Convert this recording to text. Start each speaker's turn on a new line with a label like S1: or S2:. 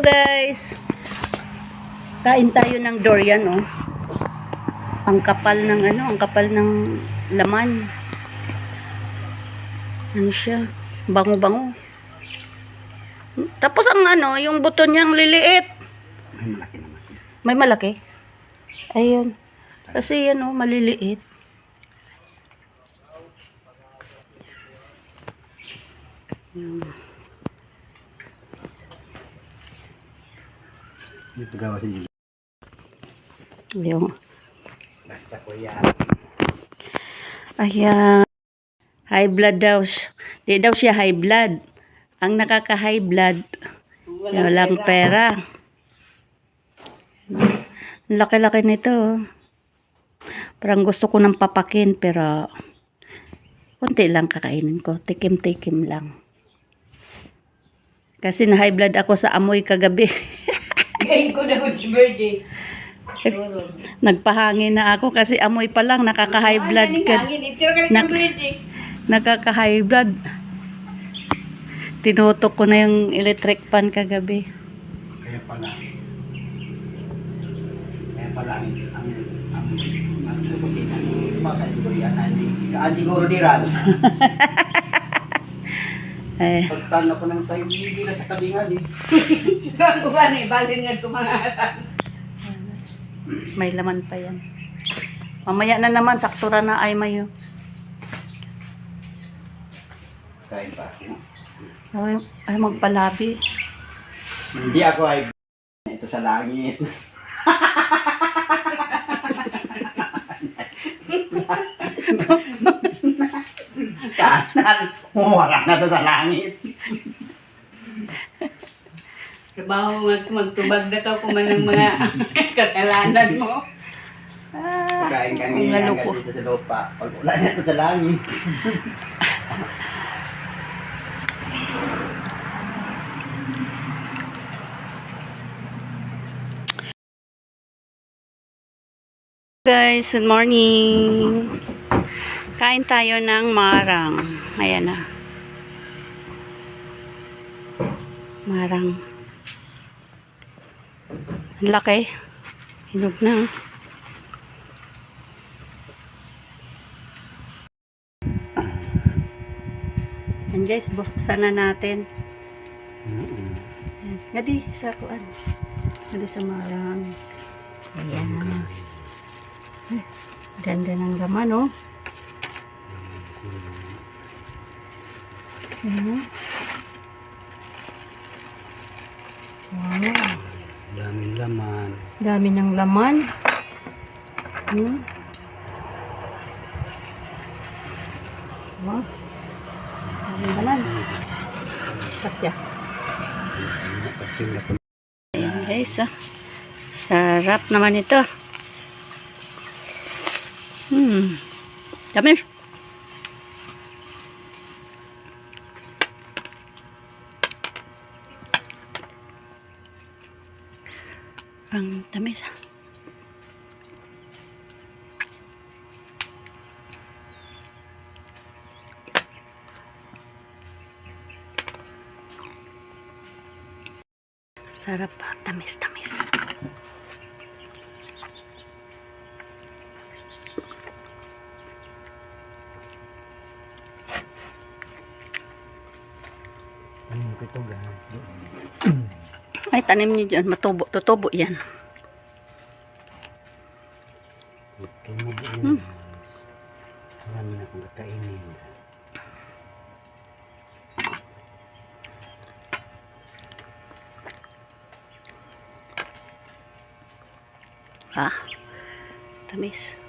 S1: guys. Kain tayo ng durian, oh. Ang kapal ng ano, ang kapal ng laman. Ano siya? Bango-bango. Tapos ang ano, yung buto niyang liliit.
S2: May malaki naman.
S1: May malaki. Ayun. Kasi yan, oh, maliliit.
S2: Dito gawa si Julie.
S1: Yung,
S2: Basta ko yan.
S1: ayan. High blood daw. Di daw siya high blood. Ang nakaka-high blood, walang pera. Ang Laki-laki nito. oh. Parang gusto ko nang papakin, pero konti lang kakainin ko. Tikim-tikim lang. Kasi na high blood ako sa amoy kagabi.
S3: Ngayon ko na si Birdie. Siguro.
S1: Nagpahangin na ako kasi amoy pa lang nakaka-high blood ka.
S3: Hangin, itiro ka
S1: Nak-. Nakaka-high blood. Tinutok ko na yung electric fan kagabi.
S2: Kaya pala. Kaya pala ang ang ang ang yan ay kaan siguro di ran.
S1: Eh,
S2: Pagtan ako ng sayo, hindi na sa kabingan eh.
S3: Ko ba na ibalin nga kumangatan?
S1: may laman pa yan. Mamaya na naman, saktura na ay mayo.
S2: Kain pa.
S1: Ay, ay magpalabi.
S2: Hindi ako ay ito sa langit. Kanan, wala na to sa langit.
S3: Trabaho nga magtubag na ka kung man mga kasalanan mo.
S1: Ah, ang
S2: kami
S1: lalo ko.
S2: dito sa lupa. Pag wala na to sa langit.
S1: Guys, good morning. Kain tayo ng marang. Ayan na. Marang. Ang laki. Hinog na. Yan guys, buksan na natin. Yan. Gadi sa kuan. Gadi sa marang. Ayan. Ay, Ganda ng laman, oh. Ayan. Wow.
S2: Daming laman.
S1: Dami ng laman. Hmm. Wow. Daming laman. Katya. Ayan guys, ah. Sarap naman ito. Hmm. Dami. Ang tamis. ah. Sarap. Tamis, tamis.
S2: Ano ko ito guys?
S1: Ay, tanim niyo dyan. Matubo. Tutubo yan.
S2: Ba yun guys? Marami na akong kakainin.
S1: Ha? Tamis.